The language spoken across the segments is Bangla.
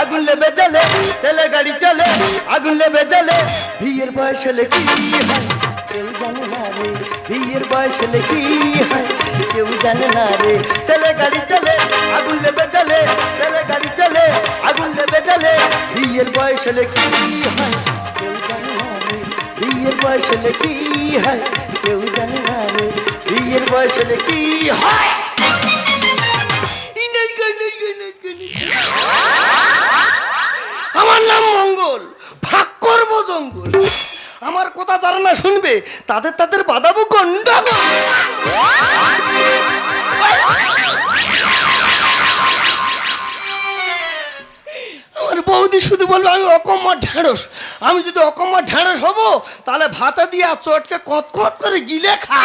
আগুন লেবে জ্বলে, তেলে গাড়ি চলে, আগুন লেবে জ্বলে। বিয়ের বয়স হলে কি হয়? কেউ জানে না রে, বিয়ের বয়স হলে কি হয়? কেউ জানে না রে, তেলে গাড়ি চলে, আগুন লেবে জ্বলে, তেলে গাড়ি চলে, আগুন লেবে জ্বলে। বিয়ের বয়স হলে কি হয়? কেউ জানে না রে, বিয়ের বয়স হলে কি হয়? কেউ জানে না রে, বিয়ের বয়স হলে কি হয়? শুনবে তাদের তাদের বাদাবো আমার বৌদি শুধু বলবে, আমি অকম্মা ঢেঁড়স। আমি যদি অকম্মা ঢেঁড়স হব, তাহলে ভাতা দিয়ে আর চটকে কত করে গিলে খা।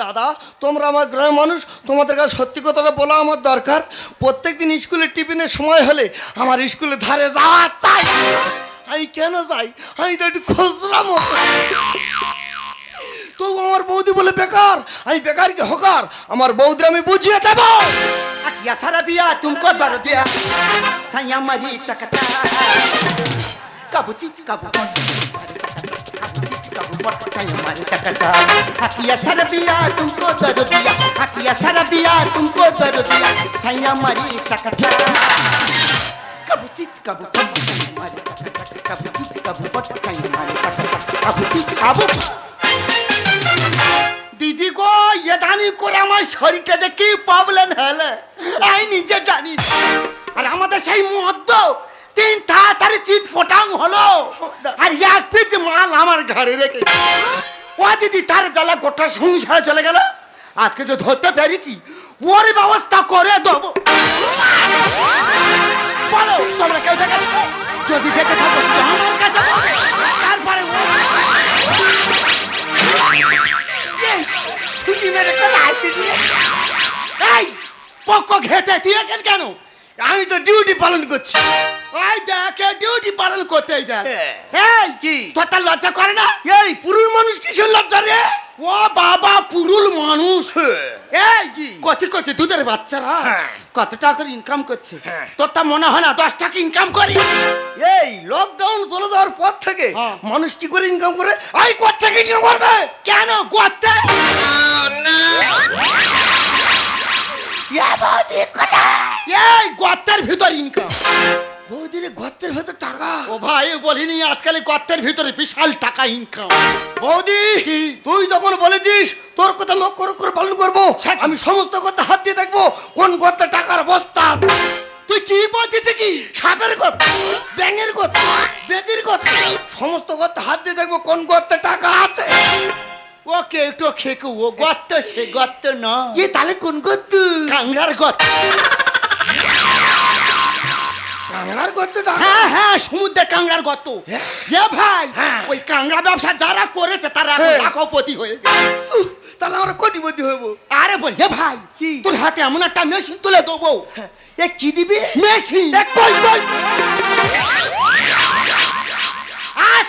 দাদা, তোমরা আমার গ্রামের মানুষ, তোমাদের কাছে সত্যি কথাটা বলা আমার দরকার। প্রত্যেকদিন স্কুলের টিফিনের সময় হলে আমার স্কুলের ধারে যাওয়া চাই। আই কেন যাই? আই তো একটু খুচরা মত। তো আমার বৌদি বলে, বেকার, আমি বেকার কি হকার। আমার বৌদি আমি বুঝিয়ে দেব। সারা বিয়া তুমি দর দিয়া সাই আমার কাবু চিচ, কাবু তুমি দর দিয়া হাতিয়া সারা বিয়া তুমি দর দিয়া সাই আমার কাবু চিচ, কাবু দিদি গো এদানি করে আমার শরীরটা যে কি প্রবলেম হলে আমি নিজে জানি আর আমাদের সেই মদ্য তিন তাড়াতাড়ি চিট ফোটাং হলো আর এক পিচ মাল আমার ঘরে রেখে ও দিদি তার জ্বালা গোটা সংসারে চলে গেল আজকে যে ধরতে পেরেছি ওর ব্যবস্থা করে দেবো বলো, তোমরা কেউ দেখেছ? যদি দেখে থাকো আমার কাছে তারপরে ছুটি মেরে কোথায় আসছিস। এই পক্ষ ঘেতে তুই কেন? আমি তো ডিউটি পালন করছি ওই দেখে ডিউটি পালন করতে দেখ হ্যাঁ। এই কি? তোর তার লজ্জা করে না এই পুরুষ মানুষ কিসের লজ্জা রে ও বাবা পুরুল মানুষ হ্যাঁ। এই কি কচি কচি দুধের বাচ্চারা হ্যাঁ। কত টাকা করে ইনকাম করছে হ্যাঁ। তোর তা মনে হয় না দশ টাকা ইনকাম করি এই লকডাউন চলে যাওয়ার পর থেকে। মানুষ কি করে ইনকাম করে আই কোথা থেকে ইনকাম করবে কেন গর্তে এই গর্তের ভিতর ইনকাম বৌদিরে গর্তের ভেতর টাকা? ও ভাই বলিনি আজকাল গর্তের ভিতরে বিশাল টাকা ইনকাম। বৌদি তুই যখন বলেছিস তোর কথা মুখ করে করে পালন করব। আমি সমস্ত কথা হাত দিয়ে দেখব কোন গর্তে টাকার বস্তা। তুই কি বলছিস কি? সাপের কথা ব্যাঙের কথা বেদির কথা সমস্ত গর্তে হাত দিয়ে দেখব কোন গর্তে টাকা আছে। ওকে একটু খেকু ও গর্ত সে গর্ত না এ তাহলে কোন গর্ত কাংড়ার গর্ত কাংলার গর্তে টাকা হ্যাঁ হ্যাঁ সমুদ্রের কাংড়ার গর্ত এ ভাই হ্যাঁ। ওই কাংড়া ব্যবসা যারা করেছে তারা এখন হ্যাঁ। লাখপতি হয়ে গেছে। তাহলে আমরা কোটিপতি হইব আরে বল হে ভাই কি? তোর হাতে এমন একটা মেশিন তুলে দেবো। এ কি দিবি? মেশিন কই কই?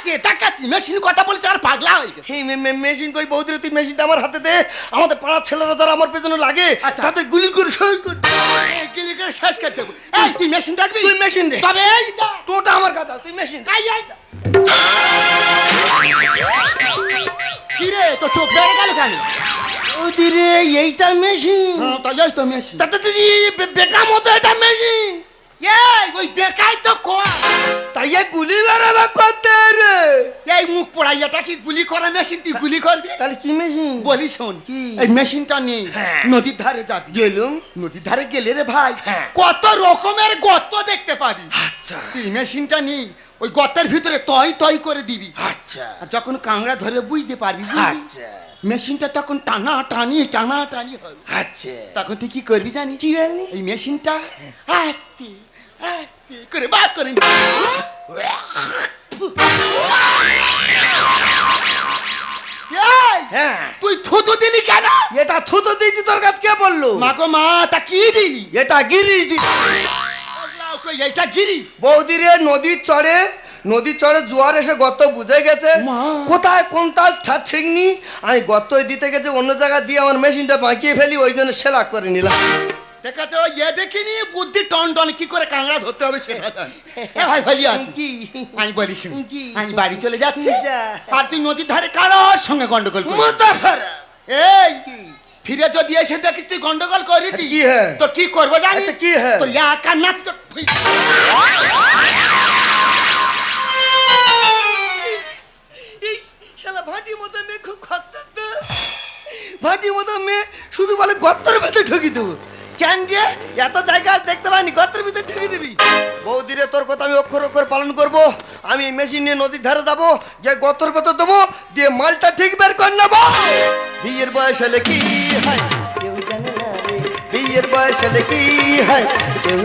আছে দেখাচ্ছি মেশিন কথা বলছে আর পাগলা হয়ে গেছে। এই মেশিন কই বৌদিরে তুই মেশিনটা আমার হাতে দে। আমাদের পাড়ার ছেলেরা যারা আমার পেছনে লাগে আচ্ছা। তাতে গুলি করে সই কর। গিলি করে শেষ করে দেবো। এই তুই মেশিন দেখবি? তুই মেশিন দে। তবে এই দা। টোটা আমার কাছে তুই মেশিন দে। এই এই দা। কি তো চোখ বেড়ে গেল কেন? বৌদিরে এইটা মেশিন হ্যাঁ তো মেশিন তাতে তুই বে- বেটা মতো এটা মেশিন এই ওই বেকাই তো কর তাই এ গুলি করতে রে? এই মুখ পোড়াই এটা কি গুলি করা মেশিন তুই গুলি করবি? তাহলে কি মেশিন বলি শোন এই মেশিনটা হ্যাঁ। নদীর ধারে যাবি। গেলুম? নদীর ধারে গেলে রে ভাই হ্যাঁ। কত রকমের গর্ত দেখতে পাবি। আচ্ছা। তুই মেশিনটা ওই গর্তের ভিতরে তই তই করে দিবি। আচ্ছা। যখন কাংড়া ধরে বুঝতে পারবি আচ্ছা। মেশিনটা তখন টানা টানি টানা টানি হবে আচ্ছা। তখন তুই কি করবি জানিস? এই মেশিনটা আস্তে আস্তে। করে বার করে তুই থুতু দিলি কেন এটা থুতো দিয়েছি তোর কাছে কে বলল মা গো মা তা কি দিলি? এটা গিরিশ পাগলাও তো এইটা গিরিস বৌদিরে নদীর চড়ে নদীর চড়ে জোয়ার এসে গর্ত বুঝে গেছে। মা। কোথায় কোন তাল ঠিক নি আমি গর্ত দিতে গেছে অন্য জায়গা দিয়ে আমার মেশিনটা বাঁকিয়ে ফেলি ওই জন্য সেলা করে নিলাম। ঠিক আছে ইয়ে দেখিনি বুদ্ধি টন টন কি করে কাংড়া ধরতে হবে সেটা জানি। এ ভাই ভাই আছে। কি আমি বলি শুনি আমি বাড়ি চলে যাচ্ছি আর তুই নদীর ধারে কারোর সঙ্গে গন্ডগোল এই ফিরে যদি এসে দেখিস তুই গন্ডগোল করেছিস কি? তো কি করব জানিস? কি? তো একা নাচ তো ভাটির মতো মেয়ে খুব খরচা ভাটির মতো মেয়ে শুধু বলে গর্তের ভেতরে ঢুকি দেবো। কেন রে এত জায়গা দেখতে পাইনি, গর্তের ভিতরে ঢুকি দিবি। বৌদিরে তোর কথা আমি অক্ষর অক্ষর পালন করব। আমি মেশিন নিয়ে নদীর ধারে যাব, যে গর্তের ভেতর দেবো, দিয়ে মালটা ঠিক বের করে নেব। বিয়ের বয়স হলে কি হয়? কেউ বিয়ের বয়স হলে কি হয়? কেউ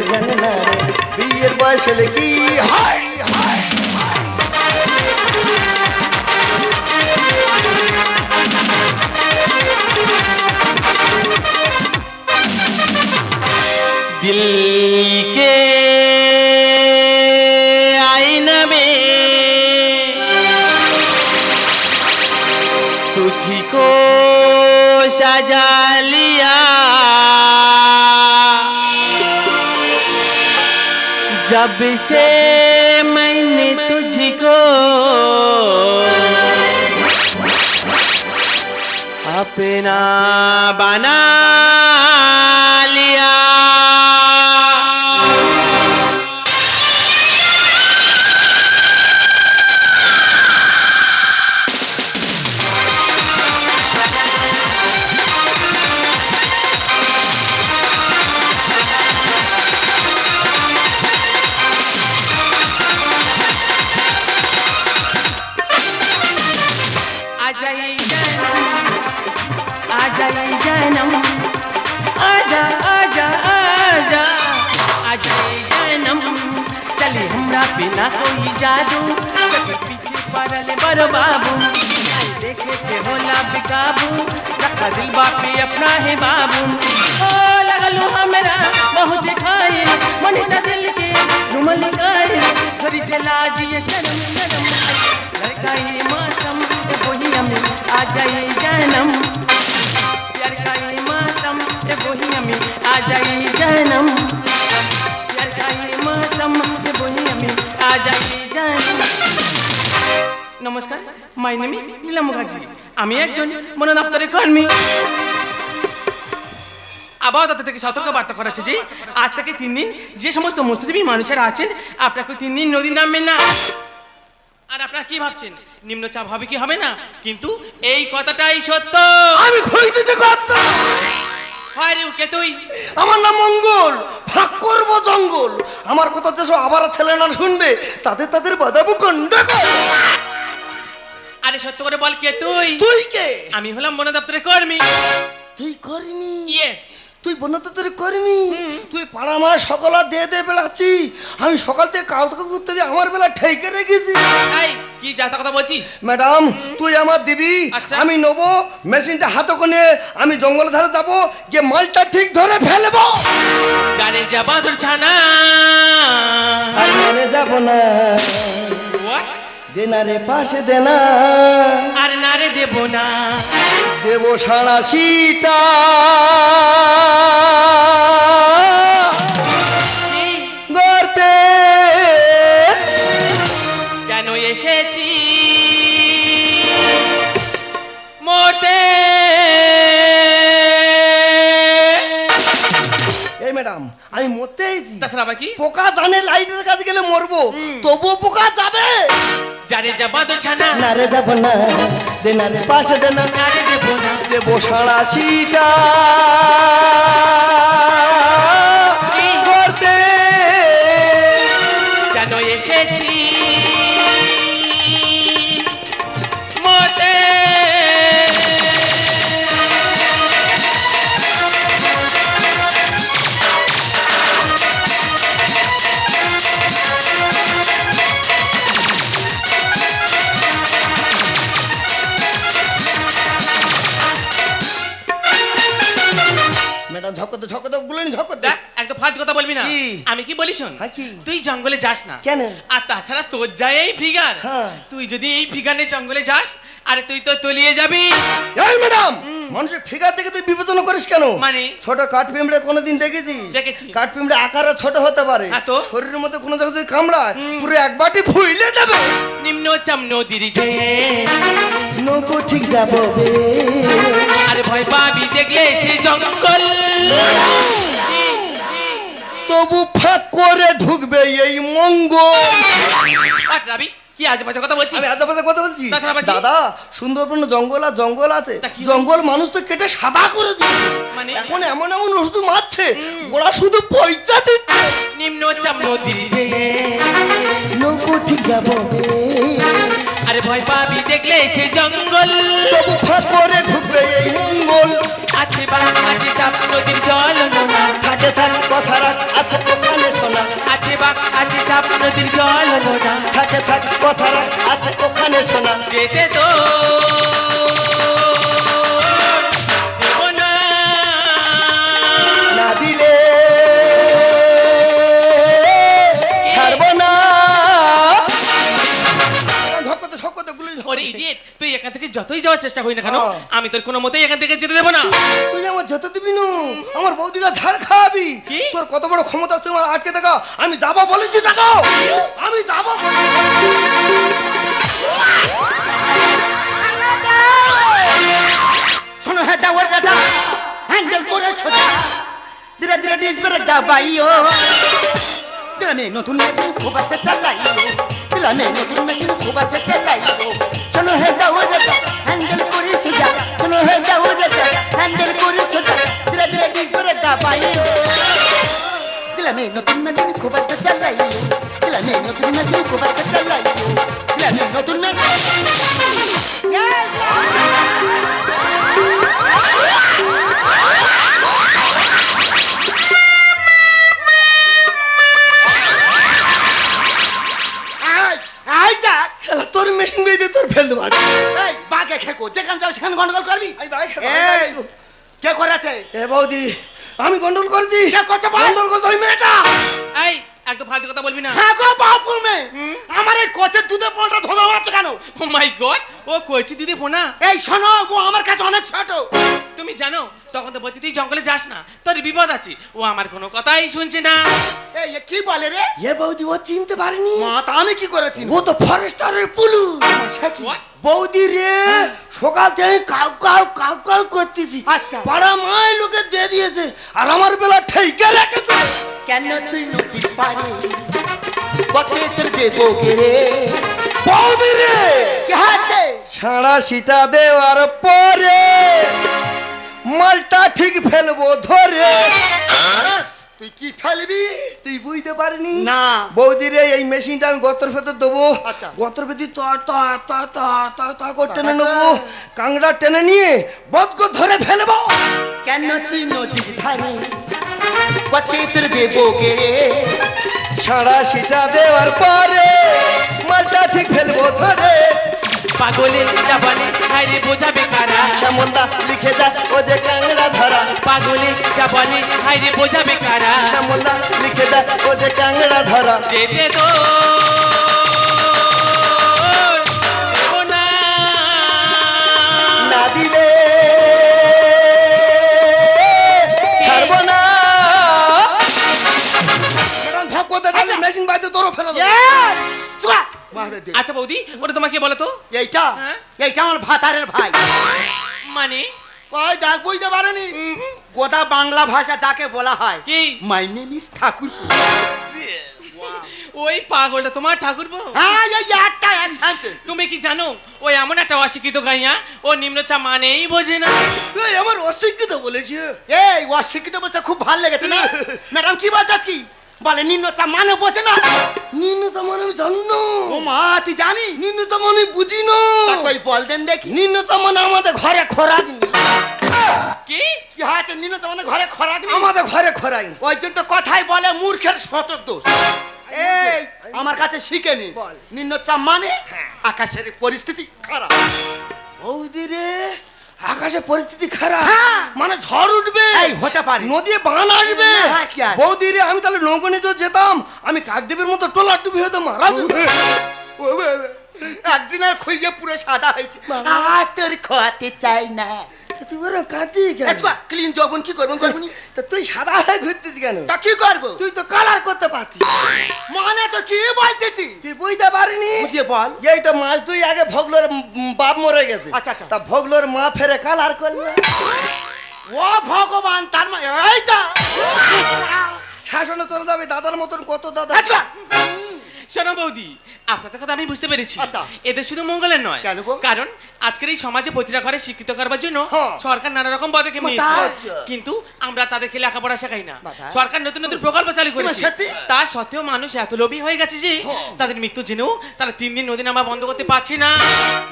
বিয়ের বয়স হলে কি হয়? হয় दिल के आईने में तुझी को सजा लिया। जब से मैंने तुझको अपना बना बिना कोई जादू। पीछे पड़ल बड़ो बाबू। देखे के होला बेकाबू। रखा दिल अपना है बाबू। ओ लगलू हमरा बहुत खाए त दिल के रुमल गाए। से लाज ये शर्म। नरम लड़का ये मौसम ये बोहिया में आ जाए जन्म। My name is Neela Mukherjee আমি একজন মন দপ্তরের কর্মী। আবহাওয়া থেকে সতর্ক বার্তা করাচ্ছে যে আজ থেকে তিন দিন যে সমস্ত মৎস্যজীবী মানুষেরা আছেন আপনাকে তিন দিন নদীর নামবেন না। আর আপনারা কি ভাবছেন? নিম্নচাপ হবে কি হবে না? কিন্তু এই কথাটাই সত্য। আমি খই দিতে করত হয় রে তুই? আমার নাম মঙ্গল। ফাঁক করব জঙ্গল। আমার কথা যেসব আবার ছেলে না শুনবে তাদের তাদের বাদাবু গন্ডগোল। আরে সত্য করে বল কে তুই? তুই কে? আমি হলাম বন দপ্তরের কর্মী। তুই কর্মী? ইয়েস তুই বন্যতা তোর কর্মী? তুই পাড়া মা সকাল দিয়ে দিয়ে বেড়াচ্ছি। আমি সকাল থেকে কাউ থেকে ঘুরতে দিয়ে আমার বেলা ঠেকে রেখেছি। কি যাতা কথা বলছিস? ম্যাডাম তুই আমার দিবি। আচ্ছা। আমি নেব মেশিনটা হাতে করে আমি জঙ্গলের ধারে যাব গিয়ে মালটা ঠিক ধরে ফেলব। জানে যা বাঁদর ছানা। আর যাব না? দেনারে পাশে দেনা। আর নারে দেব না। দেব সারা আমি মরতে এসেছি তাছাড়া বাকি পোকা জানে লাইটের কাছে গেলে মরবো। তবুও পোকা যাবে। ছানা। না রে যাব না দেনারে পাশে দেনা না রে দেব না। দেব সারা সিটা ফালতু কথা বলবি না। কি? আমি কি বলি শোন? হ্যাঁ, কি? তুই জঙ্গলে যাস না। কেন? আর তাছাড়া তোর যায় এই ফিগার। হ্যাঁ। তুই যদি এই ফিগার জঙ্গলে যাস আরে তুই তো তলিয়ে যাবি। এই ম্যাডাম মানুষের ফিগার থেকে তুই বিবেচনা করিস কেন? মানে? ছোট কাঠ পিঁমড়ে কোনোদিন দেখেছিস? দেখেছি। কাঠ পিঁমড়ে আকারে ছোট হতে পারে। হ্যাঁ তো? শরীরের মধ্যে কোনো জায়গায় যদি কামড়ায় পুরো এক বাটি ফুইলে যাবে। নিম্ন চাম নদীর যে নৌকো ঠিক যাব আরে ভয় পাবি দেখলে সে জঙ্গল। তবু ফাঁক করে ঢুকবে এই মঙ্গল। আর রাবিস কি আজ বাজে কথা বলছিস? আমি এত বাজে কথা বলছি। তাছাড়া আবার কি? দাদা সুন্দরবন জঙ্গল আর জঙ্গল আছে। তা কি? জঙ্গল মানুষ তো কেটে সাদা করে দিচ্ছে মানে? এখন এমন এমন ওষুধ মারছে ওরা শুধু পয়সা দিচ্ছে। নিম্ন নৌকো ঠিক যাব আরে ভয় পাবি দেখলে সে জঙ্গল। তবু ফাঁক করে ঢুকবে এই মঙ্গল। আছে বা আছে চাপ নদীর জল থাকে থাক কথা রাখ আছে ওখানে শোনা? আছে বা আছে চাপ নদীর জল থাকে থাক কথা রাখ আছে ওখানে শোনা? যেতে তো যাওয়ার চেষ্টা করি না কেন? হ্যাঁ। আমি তোর কোনো মতেই এখান থেকে যেতে দেবো না। তুই আমার যেতে দিবি নু। আমার বৌদিকা ঝাড় খাওয়াবি। কি? তোর কত বড় ক্ষমতা তুই আমার আটকে থাকা। আমি যাব বলেছি যাব? আমি যাব শোনো হ্যাঁ দাওয়ার রাজা হ্যান্ডেল করে সোজা। ধীরে ধীরে ডিস ব্রেক দাবাইও। দিলামে নতুন মেশিন খোবাতে চালাইও। দিলামে নতুন মেশিন খোবাতে চালাইও শোনো হ্যাঁ দাওয়ার রাজা হ্যান্ডেল করে সোজা শোনো হ্যাঁ দাওয়ার রাজা হ্যান্ডেল করে সোজা ধীরে ধীরে ডিস ব্রেক দাবাইও দিলামে নতুন মেশিন খোবাতে চালাইও দিলামে নতুন মেশিন খোবাতে চালাইও দিলামে নতুন মেশিন আই মেশিন বেঁধে তোর ফেল দেবো। এই বাগে খেকো যেখানে যাও সেখানে গন্ডগোল করবি? আমি বাইক খেলাম। কে করেছে? এ বৌদি আমি গন্ডল করেছি। কে করছে বল? গন্ডল করছে ওই মেয়েটা। এই একদম ফালতু কথা বলবি না। হ্যাঁ গো বাপুর মেয়ে আমার এই কোচের দুধে পলটা ধোদা মারছে কেন? ও মাই গড ও কইছি দিদি ফোনা এই শোনো ও আমার কাছে অনেক ছোট। তুমি জানো তখন তো বলছি তুই জঙ্গলে যাস না তোর বিপদ আছে। ও আমার কোনো কথাই শুনছে না। এই এ কি বলে রে? এ বৌদি ও চিনতে পারেনি। মা তা আমি কি করেছি ও তো ফরেস্টারের পুলু What? বৌদি রে সকাল থেকে কাউ কাউ কাউ কাউ করতেছি। আচ্ছা। পাড়া মায় লোকে দিয়ে দিয়েছে আর আমার বেলা ঠেকে রেখেছে। কেন তুই নদী পারে কতে তোর দেবো রে? বৌদি রে কে আছে? ছাড়া সিটা দেওয়ার পরে মালটা ঠিক ফেলব ধরে। তুই কি ফেলবি? তুই বুঝতে পারিনি? না। বৌদি রে এই মেশিনটা আমি গতর ভেতর দেবো। আচ্ছা। গতর ভেতর ত ত ত ত ত ত করে টেনে নেব। কাংড়া টেনে নিয়ে বদকে ধরে ফেলব। কেন তুই নদীর ধারে কতে তোর দেবো রে? ছাড়া সিটা দেওয়ার পরে মালটা ঠিক ফেলব ধরে। পাগলে যা বলে হাইরে বোঝাবে কারা শ্যামন্দা লিখে যা ও যে কাংড়া ধরা। পাগলে যা বলে হাইরে বোঝাবে কারা শ্যামন্দা লিখে যা ও যে কাংড়া ধরা। যেতে তো ছাড়বো মেশিন বাইতে তোরও ফেলে! মারবে দে। আচ্ছা বৌদি ওটা তোমাকে বলো তো। এইটা? হ্যাঁ? এইটা আমার ভাতারের ভাই। মানে? ওই দেখ বুঝতে পারেনি? গোদা বাংলা ভাষা যাকে বলা হয় কি? মাই নেম ইজ ঠাকুর ওই পাগলটা তোমার ঠাকুর হ্যাঁ এই একটা এক্সাম্পল তুমি কি জানো ও এমন একটা অশিক্ষিত গাইয়া ও নিম্নচা মানেই বোঝে না। এই আমার অশিক্ষিত বলেছি। এই অশিক্ষিত বলছে খুব ভালো লেগেছে না? ম্যাডাম কি বলতে কি বলে নিম্নচা মানে বোঝে না। নিম্ন চামান আমি জানি না। ও মা তুই জানিস? নিম্ন চামান আমি বুঝি না। কই বল দেন দেখি। নিম্ন চামান আমাদের ঘরে খোরাক। কি? কি হয়েছে? নিম্নচা মানে ঘরে খরাক? আমাদের ঘরে খোরাক। ওই জন্য তো কথাই বলে মূর্খের শতক দোষ। এই আমার কাছে শিখে নি। বল। নিম্নচাপ মানে আকাশের পরিস্থিতি খারাপ। বৌদি রে আকাশে পরিস্থিতি খারাপ। হ্যাঁ। মানে ঝড় উঠবে। এই হতে পারে। নদী বান আসবে। হ্যাঁ, কি আছে? বৌদি রে আমি তাহলে নৌকো নিয়ে তো যেতাম আমি কাকদেবের মতো টোলা ডুবি হতো মারা। একদিনের খুইয়ে পুরো সাদা হয়েছে। আর তোর চাই না। তুই বড় কাঁদি কেন? ক্লিন কি করব তা তুই সাদা হয়ে ঘুরতিস কেন? তা কি করব? তুই তো কালার করতে পারতিস। মানে তো কি বলতেছি? তুই বুঝতে পারিনি? বুঝিয়ে বল। এই তো মাস দুই আগে ভগলোর বাপ মরে গেছে। আচ্ছা, আচ্ছা। তা ভগলোর মা ফেরে কালার করল। ও ভগবান তার মানে এইটা? শাসনে চলে যাবে দাদার মতন কত দাদা? আচ্ছা শোনো বৌদি আপনাদের কথা আমি বুঝতে পেরেছি আচ্ছা। এদের শুধু মঙ্গলের নয় কেন গো? কারণ আজকের এই সমাজে প্রতিটা ঘরে শিক্ষিত করবার জন্য হ্যাঁ। সরকার নানা রকম পদক্ষেপ নিয়েছে কিন্তু আমরা তাদেরকে লেখাপড়া শেখাই না বাবা। সরকার নতুন নতুন প্রকল্প চালু করেছে সত্যি? তা সত্ত্বেও মানুষ এত লোভী হয়ে গেছে যে তাদের মৃত্যু জেনেও তারা তিন দিন নদী নামা বন্ধ করতে পারছে না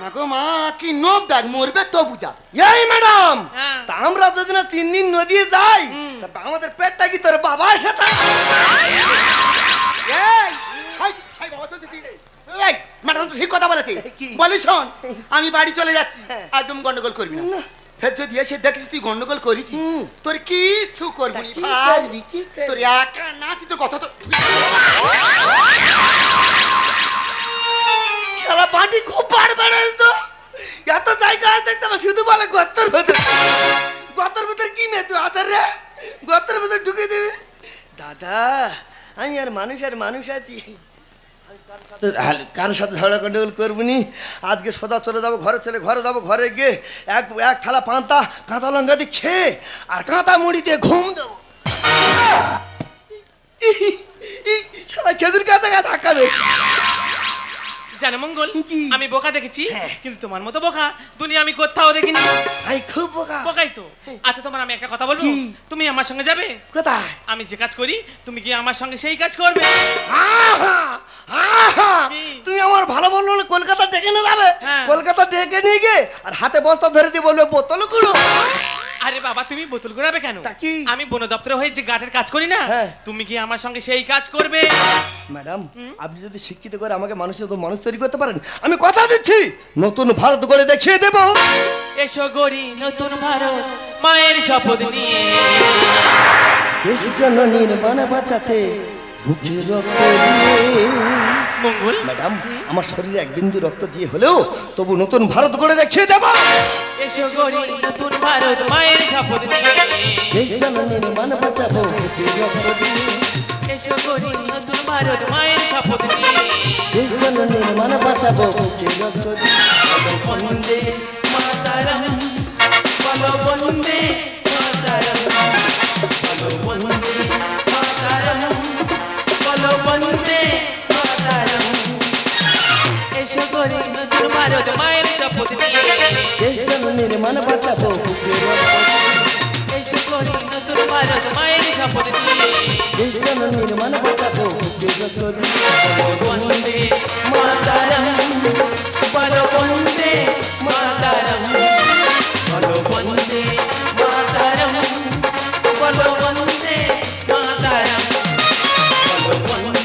মা গো মা কি নোব দেখ মরবে তো বুঝা এই ম্যাডাম হ্যাঁ। তা আমরা যদি না তিন দিন নদী যাই তা আমাদের পেটটা কি তোর বাবার সাথে এই হাই হাই বাবা চলতেছি এই ম্যাডাম তো ঠিক কথা বলেছে। বলি শোন আমি বাড়ি চলে যাচ্ছি হ্যাঁ। একদম গন্ডগোল করবি না। ফের যদি এসে দেখিস তুই গন্ডগোল করেছি তোর কিছু করবি কি? তোর একা না তুই তোর কথা তো সারা পার্টি খুব পাড় বেড়াস তো। এত জায়গা শুধু বলে গত্তর ভেতর। গত্তর ভেতর কি মেয়ে তুই আচার রে? গত্তর ভেতর ঢুকে দেবে। দাদা আমি আর মানুষ আর মানুষ আছি। কারোর সাথে ঝগড়া গন্ডগোল করব নি আজকে সোজা চলে যাব ঘরে চলে ঘরে যাব ঘরে গিয়ে এক এক থালা পান্তা কাঁচা লঙ্কা দিয়ে খেয়ে আর কাঁচা মুড়ি দিয়ে ঘুম দেবো। খেজুর গা জানো মঙ্গল আমি বোকা দেখেছি হ্যাঁ। কিন্তু তোমার মতো বোকা দুনিয়া আমি কোথাও দেখিনি। আমি খুব বোকা। বোকাই তো। আচ্ছা তোমার আমি একটা কথা বলব? তুমি আমার সঙ্গে যাবে? কোথায়? আমি যে কাজ করি তুমি কি আমার সঙ্গে সেই কাজ করবে? তুমি আমার ভালো বলল কলকাতা ডেকে নিয়ে যাবে। হ্যাঁ। কলকাতা ডেকে নিয়ে গিয়ে আর হাতে বস্তা ধরে দিয়ে বলবে বোতলগুলো আরে বাবা তুমি বোতল ঘুরাবে কেন? কি? আমি বন দপ্তরে হয়ে যে গাঠের কাজ করি না হ্যাঁ। তুমি কি আমার সঙ্গে সেই কাজ করবে? ম্যাডাম আপনি যদি শিক্ষিত করে আমাকে মানুষের মতো মানুষ তৈরি করতে পারেন আমি কথা দিচ্ছি। নতুন ভারত করে দেখিয়ে দেব। এসো গড়ি নতুন ভারত মায়ের শপথ নিয়ে। দেশ জননীর মানে বাঁচাতে বুকে রক্ত মঙ্গল। ম্যাডাম আমার শরীরে এক বিন্দু রক্ত দিয়ে হলেও তবু নতুন ভারত করে দেখিয়ে দেব। এসো গড়ি নতুন ভারত মায়ের শপথ নিয়ে। দেশ জননীর মানে বাঁচাবো বুকে রক্ত দিয়ে। এসো গড়ি নতুন ভারত মায়ের শপথ দেশ জননীর মানে বাঁচাবো বুকে রক্ত দিয়ে। বন্দে মাতারম বলো বন্দে মাতারম। বলো বন্দে মাতারম। বলো বন্দে এসো করি নতুন ভারত মায়ের শপথ নিয়ে দেশ জননীর মন বাঁচাবো এসো করি নতুন ভারত মায়ের শপথ নিয়ে দেশ জননীর মন বাঁচাবো বন্দে মাতারাম বলো বন্দে মাতারাম বলো বন্দে মাতারাম বলো বন্দে মাতারাম one.